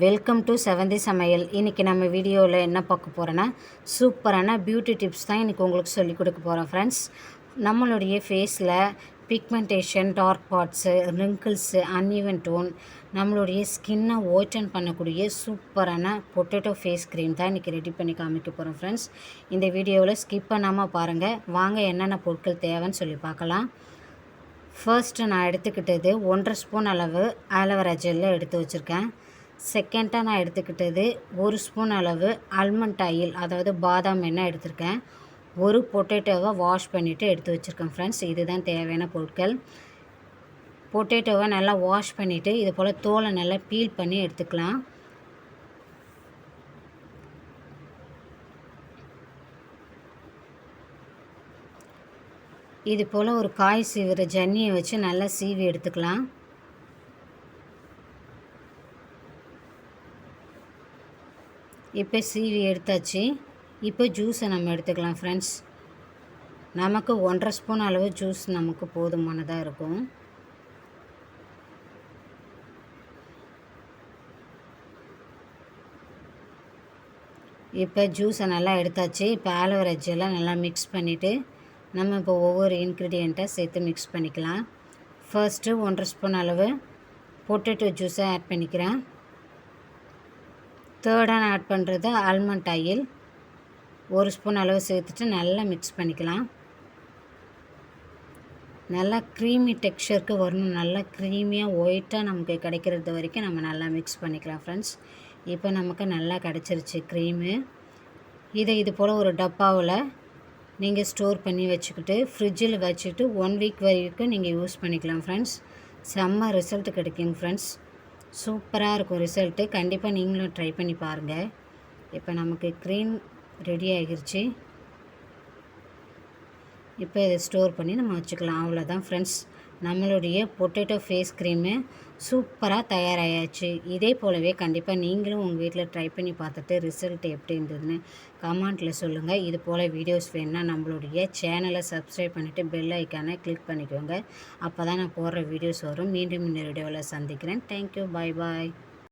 Welcome to செவந்தி சமையல் இன்றைக்கி நம்ம வீடியோவில் என்ன பார்க்க போகிறோன்னா சூப்பரான பியூட்டி டிப்ஸ் தான் இன்றைக்கி உங்களுக்கு சொல்லிக் கொடுக்க போகிறோம் ஃப்ரெண்ட்ஸ் நம்மளுடைய ஃபேஸில் pigmentation dark parts wrinkles uneven tone நம்மளுடைய ஸ்கின்னை ஓட்டன் பண்ணக்கூடிய சூப்பரான பொட்டேட்டோ ஃபேஸ் க்ரீம் தான் இன்றைக்கி ரெடி பண்ணி காமிக்க போகிறோம் ஃப்ரெண்ட்ஸ் இந்த வீடியோவில் ஸ்கிப் பண்ணாமல் பாருங்கள் வாங்க என்னென்ன பொருட்கள் தேவைன்னு சொல்லி பார்க்கலாம். ஃபர்ஸ்ட்டு நான் எடுத்துக்கிட்டது ஒன்றரை ஸ்பூன் அளவு ஆலோவேரா ஜெல்லை எடுத்து வச்சுருக்கேன். செகண்டாக நான் எடுத்துக்கிட்டது ஒரு ஸ்பூன் அளவு ஆல்மண்ட் ஆயில் அதாவது பாதாம் எண்ணெய் எடுத்திருக்கேன். ஒரு பொட்டேட்டோவை வாஷ் பண்ணிவிட்டு எடுத்து வச்சுருக்கேன் ஃப்ரெண்ட்ஸ் இதுதான் தேவையான பொருட்கள். பொட்டேட்டோவை நல்லா வாஷ் பண்ணிவிட்டு இது போல் தோலை நல்லா பீல் பண்ணி எடுத்துக்கலாம். இது போல் ஒரு காய் சீவிற ஜன்னியை வச்சு நல்லா சீவி எடுத்துக்கலாம். இப்போ சீவி எடுத்தாச்சு. இப்போ ஜூஸை நம்ம எடுத்துக்கலாம் ஃப்ரெண்ட்ஸ் நமக்கு ஒன்றரை ஸ்பூன் அளவு ஜூஸ் நமக்கு போதுமானதாக இருக்கும். இப்போ ஜூஸை நல்லா எடுத்தாச்சு. இப்போ ஆலோவேரா ஜெல்லாம் நல்லா மிக்ஸ் பண்ணிவிட்டு நம்ம இப்போ ஒவ்வொரு இன்க்ரீடியண்ட்டை சேர்த்து மிக்ஸ் பண்ணிக்கலாம். ஃபர்ஸ்ட்டு ஒன்றரை ஸ்பூன் அளவு பொட்டேட்டோ ஜூஸை ஆட் பண்ணிக்கிறேன். தேர்டாக ஆட் பண்ணுறது ஆல்மண்ட் ஆயில் ஒரு ஸ்பூன் அளவு சேர்த்துட்டு நல்லா மிக்ஸ் பண்ணிக்கலாம். நல்லா க்ரீமி டெக்ஸ்சருக்கு வரணும். நல்லா க்ரீமியாக ஒயிட்டாக நமக்கு கிடைக்கிறது வரைக்கும் நம்ம நல்லா மிக்ஸ் பண்ணிக்கலாம் ஃப்ரெண்ட்ஸ் இப்போ நமக்கு நல்லா கிடச்சிருச்சு க்ரீமு இதை இது போல் ஒரு டப்பாவில் நீங்கள் ஸ்டோர் பண்ணி வச்சுக்கிட்டு ஃப்ரிட்ஜில் வச்சுட்டு ஒன் வீக் வரைக்கும் நீங்கள் யூஸ் பண்ணிக்கலாம் ஃப்ரெண்ட்ஸ் செம்ம ரிசல்ட் கிடைக்குங்க ஃப்ரெண்ட்ஸ் சூப்பராக இருக்கும் ரிசல்ட்டு. கண்டிப்பாக நீங்களும் ட்ரை பண்ணி பாருங்கள் இப்போ நமக்கு க்ரீம் ரெடி ஆகிருச்சு. இப்போ இதை ஸ்டோர் பண்ணி நம்ம வச்சுக்கலாம். அவ்வளோதான் ஃப்ரெண்ட்ஸ் நம்மளுடைய பொட்டேட்டோ ஃபேஸ் க்ரீமு சூப்பராக தயாராகியாச்சு இதே போலவே கண்டிப்பாக நீங்களும் உங்கள் வீட்டில் ட்ரை பண்ணி பார்த்துட்டு ரிசல்ட் எப்படி இருந்ததுன்னு கமெண்ட்டில் சொல்லுங்கள் இது போல் வீடியோஸ் வேணுன்னா நம்மளுடைய சேனலை சப்ஸ்கிரைப் பண்ணிவிட்டு பெல் ஐக்கானை கிளிக் பண்ணிக்கோங்க. அப்போ தான் நான் போடுற வீடியோஸ் வரும். மீண்டும் இன்னொரு வீடியோவில் சந்திக்கிறேன். தேங்க்யூ பாய் பாய்